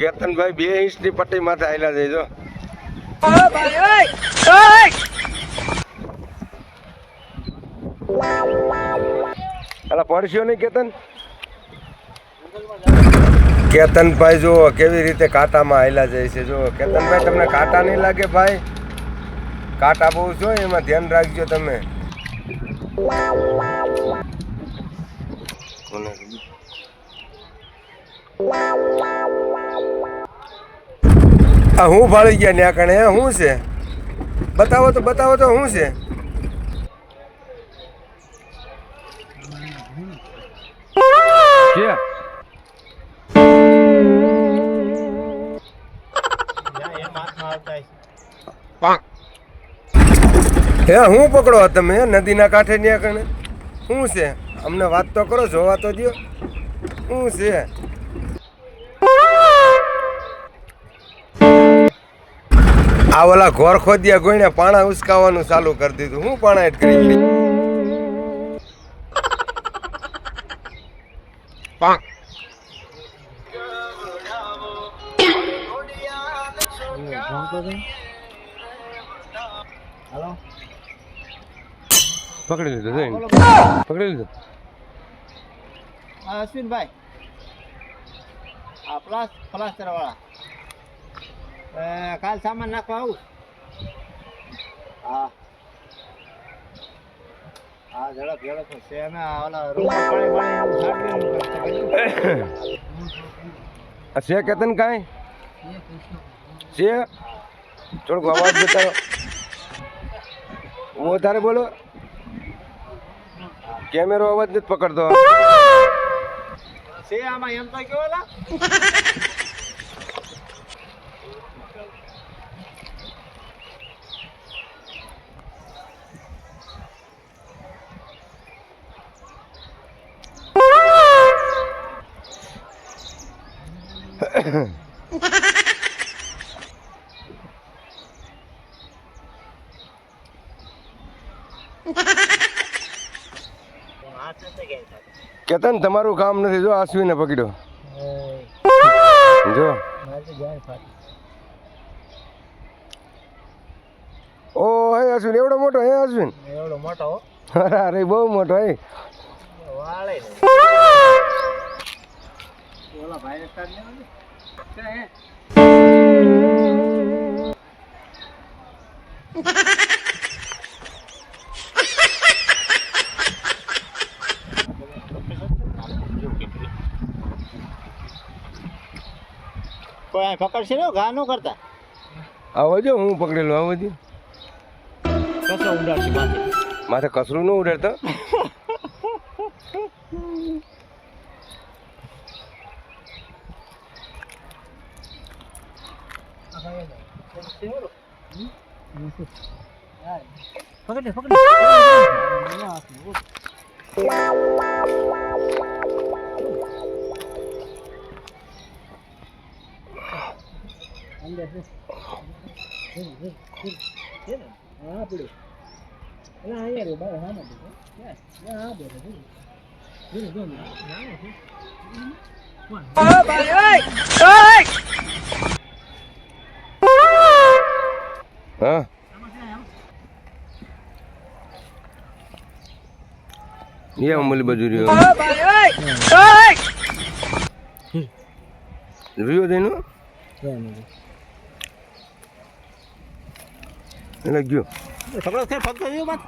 કેતનભાઈ બે ઇંચની પટ્ટી માથે આયલા જઈજો અલા પડશ્યો નહીં કેતન? કેતનભાઈ જો કેવી રીતે કાંટામાં આયલા જાય છે જો કેતનભાઈ, તમને કાંટા નહીં લાગે ભાઈ? કાંટા બહુ છો, એમાં ધ્યાન રાખજો તમે. કોને આ હું ભાળી ગયા ને કણે શું છે? બતાવો તો બતાવો તો શું છે? હે, હું પકડો તમે નદીના કાંઠે ન્યા કણે શું છે? અમને વાત તો કરો જોવા તો દો શું છે? આ ઓલા ઘોર ખોદ્યા ગોઈને પાણા ઉસકાવાનું ચાલુ કરી દીધું. હું પાણા એટ કરી? પાંક. પકડી લીધું પકડી લીધું. અશ્વિનભાઈ. આ પ્લાસ પ્લાસ્ટરવાળા. કાલ સામાન નાખવા આવું? હા. હા, ઝડપ ઝડપ છે અમે ઓલા કેતન કાંઈ? છે? થોડુંક અવાજ બતાવો. વધારે બોલો? કેમેરો અવાજ નથી પકડતો. છે આમાં એમ તો કેવો ઓલા હાથ નથી ગયા કેતન તમારું કામ નથી, જો આશ્વીને પકડ્યો. જો. ઓ, હે અશ્વિન, એવડો મોટો, હે અશ્વિન? એવડો મોટો અરે અરે, બહુ મોટો હે વાળે ઓલા ભાઈ રસ્તા ને હે. કોઈ અહીં પકડશે ને ઘા ન કરતા. આવો જો હું પકડેલો આવો જો. કસો ઉડાડશે માથે. માથે કસરું ન ઉડેરતો પકડે પકડ. હા એ અમૂલ બાજુ રહ્યો. રહ્યો તેનું? એટલે ગયો. છે બાત